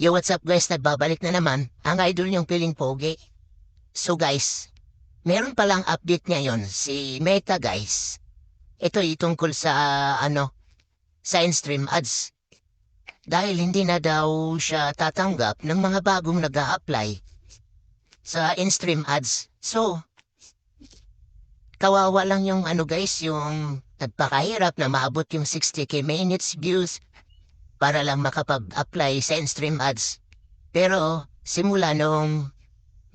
Yo, what's up guys? Nagbabalik na naman ang idol niyong piling pogi. So guys, meron palang update ngayon si Meta guys. Ito ay tungkol sa ano, sa in-stream ads. Dahil hindi na daw siya tatanggap ng mga bagong nag apply sa in-stream ads. So, kawawa lang yung ano guys, yung nagpakahirap na maabot yung 60k minutes views para lang makapag-apply sa in-stream ads. Pero simula noong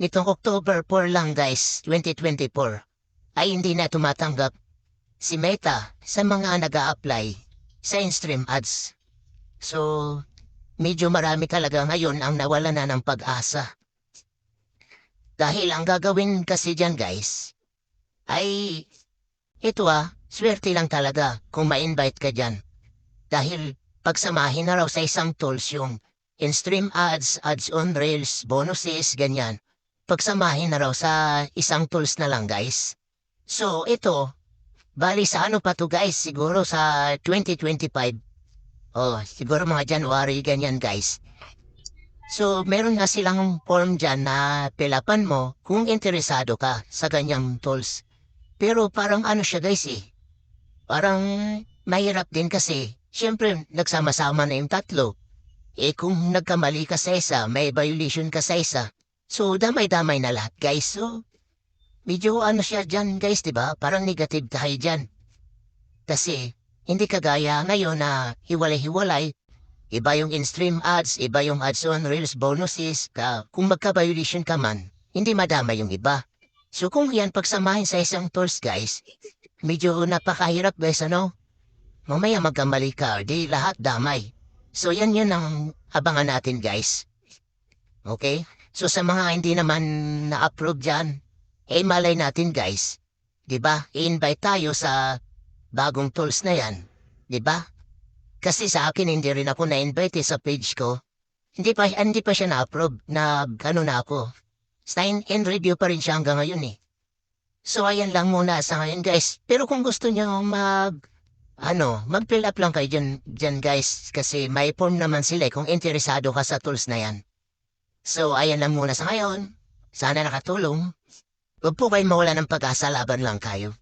nitong October 4 lang guys, 2024, ay hindi na tumatanggap si Meta sa mga nag apply sa in-stream ads. So, medyo marami talaga ngayon ang nawala na ng pag-asa. Dahil ang gagawin kasi dyan guys, ay ito ah, swerte lang talaga kung ma-invite ka dyan. Dahil pagsamahin na raw sa isang tools yung in-stream ads, ads on reels, bonuses, ganyan. Pagsamahin na raw sa isang tools na lang guys. So ito, bali sa ano pa to guys, siguro sa 2025. Oh, siguro mga January, ganyan guys. So, meron nga silang form dyan na pilapan mo kung interesado ka sa ganyang tools. Pero parang ano siya guys eh. Parang mahirap din kasi Siyempre, nagsama-sama na yung tatlo. Eh kung nagkamali ka sa isa, may violation ka sa isa. So, damay-damay na lahat, guys. So, medyo ano siya dyan, guys, di ba? Parang negative tayo dyan. Kasi, hindi kagaya ngayon na hiwalay-hiwalay. Iba yung in-stream ads, iba yung ads on reels bonuses. Ka, kung magka-violation ka man, hindi madama yung iba. So kung yan pagsamahin sa isang tools, guys, medyo napakahirap, guys, ano? Mamaya magkamali ka, di lahat damay. So yan yun ang abangan natin guys. Okay? So sa mga hindi naman na-approve dyan, eh malay natin guys. Ba? I-invite tayo sa bagong tools na yan. Ba? Kasi sa akin hindi rin ako na-invite eh, sa page ko. Hindi pa, hindi pa siya na-approve na ano na ako. Sign in review pa rin siya hanggang ngayon eh. So ayan lang muna sa ngayon guys. Pero kung gusto niyo mag ano, mag-fill up lang kayo dyan, dyan guys kasi may form naman sila eh, kung interesado ka sa tools na yan. So, ayan lang muna sa ngayon. Sana nakatulong. Huwag po kayo mawala ng pag-asa laban lang kayo.